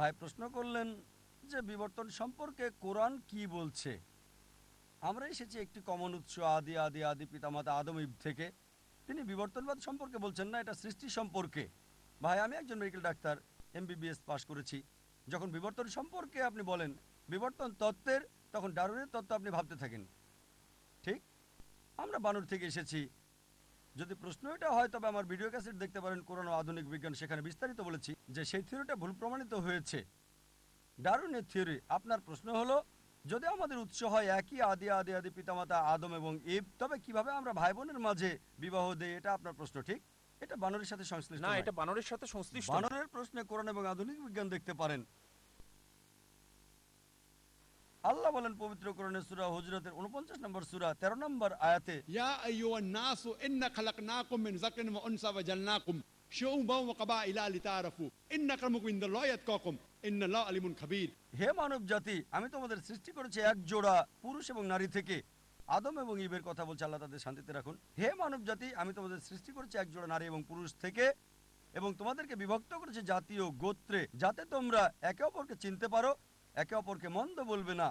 ভাই প্রশ্ন করলেন যে বিবর্তন সম্পর্কে কোরআন কি বলছে? আমরা এসেছি একটি কমন উৎস আদি আদি আদি পিতামাতা আদম, ইব থেকে। তিনি বিবর্তনবাদ সম্পর্কে বলছেন না, এটা সৃষ্টি সম্পর্কে। ভাই, আমি একজন মেডিকেল ডাক্তার এমবিবিএস পাশ করেছি। যখন বিবর্তন সম্পর্কে আপনি বলেন, বিবর্তন তত্ত্বের, তখন ডারুনের তত্ত্ব আপনি ভাবতে থাকেন। ঠিক? আমরা বানর থেকে এসেছি যদি প্রশ্ন এটা হয় তবে আমার ভিডিও ক্যাসেট দেখতে পারেন কোরআন ও আধুনিক বিজ্ঞান সেখানে বিস্তারিত বলেছি যে সেই থিওরিটা ভুল প্রমাণিত হয়েছে। ডারুনের থিওরি আপনার প্রশ্ন হলো যদি আমাদের উৎস হয় একই আদি আদি আদি পিতামাতা আদম এবং ইব তবে কীভাবে আমরা ভাই বোনের মাঝে বিবাহ দেই এটা আপনার প্রশ্ন ঠিক? এটা বানরের সাথে সংশ্লিষ্ট না এটা বানরের সাথে সংশ্লিষ্ট বানরের প্রশ্নে কোরআন এবং আধুনিক বিজ্ঞান দেখতে পারেন। আল্লাহ বলেন পবিত্র করণের সুরা হজরতের উনপঞ্চাশ নম্বর সুরা তেরো নম্বর আয়াতে ইয়া ইন্না খালাকনাকুম মিন যাকরিন ওয়া উনসা ওয়া জালনাকুম ওয়া কাবাইলা লিতারাফু ইন্না আলিমুন খাবীর। হে মানব জাতি আমি তোমাদের সৃষ্টি করেছি এক জোড়া পুরুষ এবং নারী থেকে। আদম এবং ইবের কথা বলছে আল্লাহ তাদের শান্তিতে রাখুন। হে মানব জাতি আমি তোমাদের সৃষ্টি করেছি এক জোড়া নারী এবং পুরুষ থেকে এবং তোমাদেরকে বিভক্ত করেছে জাতীয় গোত্রে যাতে তোমরা একে অপরকে চিনতে পারো একে অপরকে মন্দ বলবে না।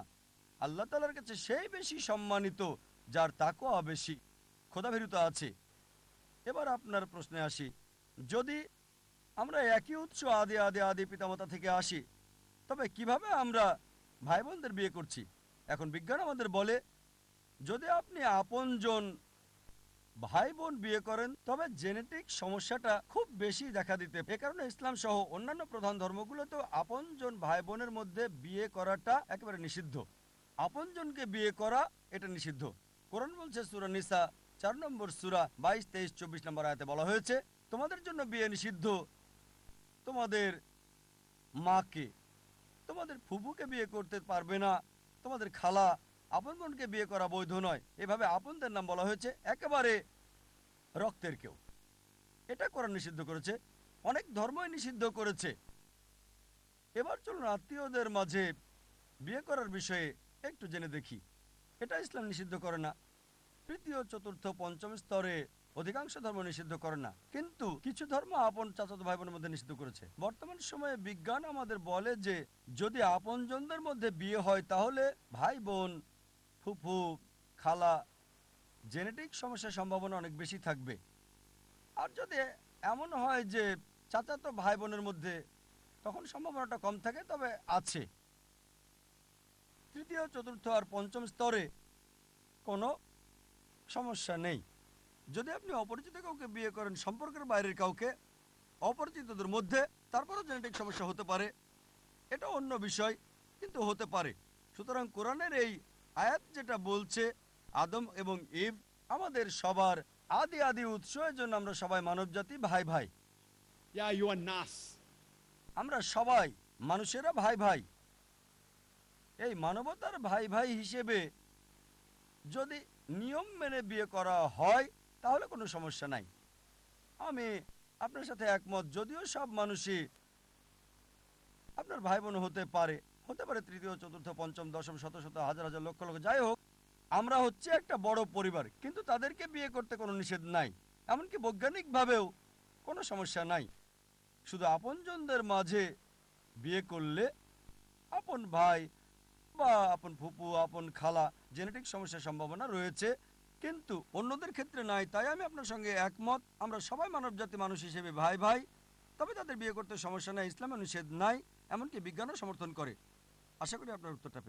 আল্লাহ তালার কাছে সেই বেশি সম্মানিত, যার তাকওয়া বেশি। খোদাভীরুত আছে। এবার আপনার প্রশ্নে আসি। যদি আমরা একই উৎস আদি আদি আদি পিতামাতা থেকে আসি, তবে কীভাবে আমরা ভাই বোনদের বিয়ে করছি? এখন বিজ্ঞান আমাদের বলে, যদি আপনি আপনজন ভাই বোন বিয়ে করেন, তবে জেনেটিক সমস্যাটা খুব বেশি দেখা দিতে এ কারণে ইসলাম সহ অন্যান্য প্রধান ধর্মগুলোতেও আপনজন ভাই বোনের মধ্যে বিয়ে করাটা একেবারে নিষিদ্ধ। আপনজনকে বিয়ে করা এটা নিষিদ্ধ। কোরআন বলছে সুরা নিসা, চার নম্বর সুরা, বাইশ, তেইশ, চব্বিশ নম্বর আয়তে বলা হয়েছে, তোমাদের জন্য বিয়ে নিষিদ্ধ। তোমাদের মাকে, তোমাদের ফুফুকে বিয়ে করতে পারবে না। তোমাদের খালা আপন বোনকে বিয়ে করা বৈধ নয়। এভাবে আপনদের নাম বলা হয়েছে একেবারে রক্তের কেউ। এটা করা নিষিদ্ধ করেছে, অনেক ধর্মই নিষিদ্ধ করেছে। এবার চলুন আত্মীয়দের মাঝে বিয়ে করার বিষয়ে একটু জেনে দেখি। এটা ইসলাম নিষিদ্ধ করে না, তৃতীয়, চতুর্থ, পঞ্চম স্তরে অধিকাংশ ধর্ম নিষিদ্ধ করে না। কিন্তু কিছু ধর্ম আপন চাচাতো ভাই বোনের মধ্যে নিষিদ্ধ করেছে। বর্তমান সময়ে বিজ্ঞান আমাদের বলে যে, যদি আপনজনদের মধ্যে বিয়ে হয়, তাহলে ভাই বোন ফুফু, খালা, জেনেটিক সমস্যার সম্ভাবনা অনেক বেশি থাকবে। আর যদি এমন হয় যে চাচাতো ভাই বোনের মধ্যে তখন সম্ভাবনাটা কম থাকে, তবে আছে। তৃতীয়, চতুর্থ আর পঞ্চম স্তরে কোনো সমস্যা নেই। যদি আপনি অপরিচিত কাউকে বিয়ে করেন, সম্পর্কের বাইরের কাউকে অপরিচিতদের মধ্যে, তারপরেও জেনেটিক সমস্যা হতে পারে। এটা অন্য বিষয়, কিন্তু হতে পারে। সুতরাং কোরআনের এই আয়াত যেটা বলছে আদম এবং ইব আমাদের সবার আদি আদি উৎস এর জন্য আমরা সবাই মানব জাতি ভাই। ভাই আমরা সবাই মানুষেরা ভাই ভাই। এই মানবতার ভাই ভাই হিসেবে যদি নিয়ম মেনে বিয়ে করা হয় তাহলে কোনো সমস্যা নাই। আমি আপনার সাথে একমত যদিও সব মানুষই আপনার ভাই বোন হতে পারে হতে পারে তৃতীয়, চতুর্থ, পঞ্চম, দশম, শত শত, হাজার হাজার লক্ষ লক্ষ, যাই হোক, আমরা হচ্ছে একটা বড় পরিবার, কিন্তু তাদেরকে বিয়ে করতে কোনো নিষেধ নাই, এমনকি বৈজ্ঞানিকভাবেও কোনো সমস্যা নাই। শুধু আপনজনদের মাঝে বিয়ে করলে আপন ভাই বা আপন ফুপু, আপন খালা জেনেটিক সমস্যার সম্ভাবনা রয়েছে, কিন্তু অন্যদের ক্ষেত্রে নাই, তাই আমি আপনার সঙ্গে একমত। আমরা সবাই মানবজাতি মানুষ হিসেবে ভাই ভাই, তবে তাদের বিয়ে করতে সমস্যা নাই ইসলামে নিষেধ নাই, এমনকি বিজ্ঞানও সমর্থন করে। আশা করি আপনার উত্তরটা পেয়ে-